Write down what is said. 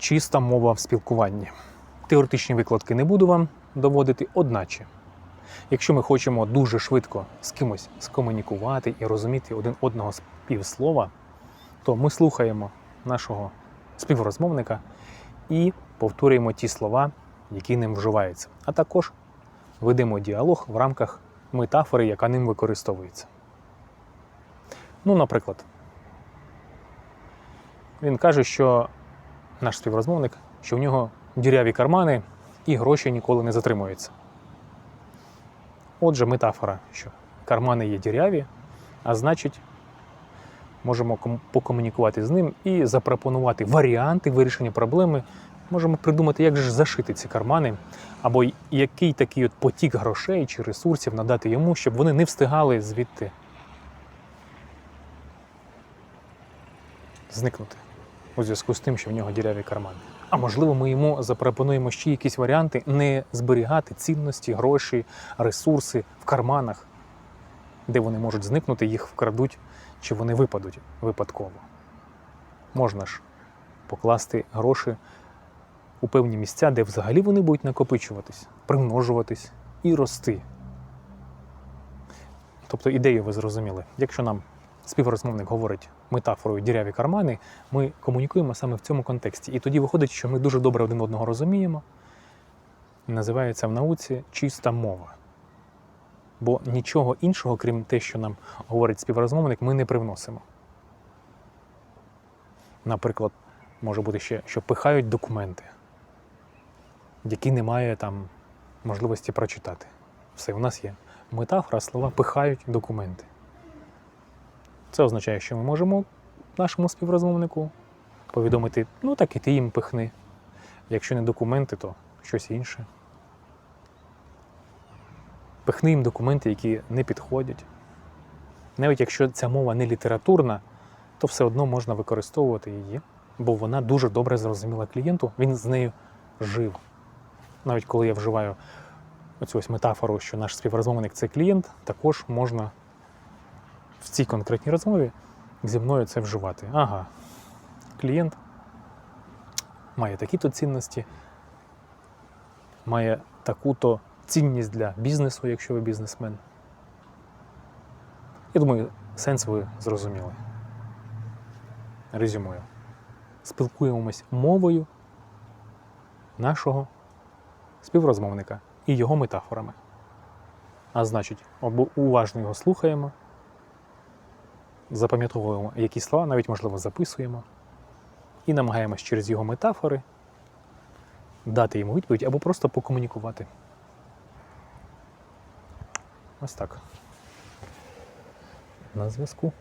чиста мова в спілкуванні. Теоретичні викладки не буду вам доводити, одначе. Якщо ми хочемо дуже швидко з кимось скомунікувати і розуміти один одного з півслова, то ми слухаємо нашого співрозмовника і повторюємо ті слова, які ним вживаються. А також ведемо діалог в рамках метафори, яка ним використовується. Ну, наприклад, він каже, що наш співрозмовник, що в нього діряві кармани і гроші ніколи не затримуються. Отже, метафора, що кармани є діряві, а значить, можемо покомунікувати з ним і запропонувати варіанти вирішення проблеми. Можемо придумати, як ж зашити ці кармани, або який такий от потік грошей чи ресурсів надати йому, щоб вони не встигали звідти зникнути у зв'язку з тим, що в нього діряві кармани. А можливо, ми йому запропонуємо ще якісь варіанти не зберігати цінності, гроші, ресурси в карманах, де вони можуть зникнути, їх вкрадуть чи вони випадуть випадково. Можна ж покласти гроші у певні місця, де взагалі вони будуть накопичуватись, примножуватись і рости. Тобто ідею ви зрозуміли. Якщо нам співрозмовник говорить метафорою діряві кармани, ми комунікуємо саме в цьому контексті. І тоді виходить, що ми дуже добре один одного розуміємо. Називається в науці чиста мова. Бо нічого іншого, крім те, що нам говорить співрозмовник, ми не привносимо. Наприклад, може бути ще, що пихають документи, які немає там можливості прочитати. Все, у нас є метафора, слова пихають документи. Це означає, що ми можемо нашому співрозмовнику повідомити, ну так і ти їм пихни. Якщо не документи, то щось інше. Пихни їм документи, які не підходять. Навіть якщо ця мова не літературна, то все одно можна використовувати її, бо вона дуже добре зрозуміла клієнту, він з нею жив. Навіть коли я вживаю оцю ось метафору, що наш співрозмовник це клієнт, також можна в цій конкретній розмові зі мною це вживати. Ага, клієнт має такі-то цінності, має таку-то цінність для бізнесу, якщо ви бізнесмен. Я думаю, сенс ви зрозуміли. Резюмую. Спілкуємось мовою нашого співрозмовника і його метафорами. А значить, уважно його слухаємо, запам'ятовуємо які слова, навіть можливо записуємо, і намагаємось через його метафори дати йому відповідь або просто покомунікувати. Ось так. На зв'язку.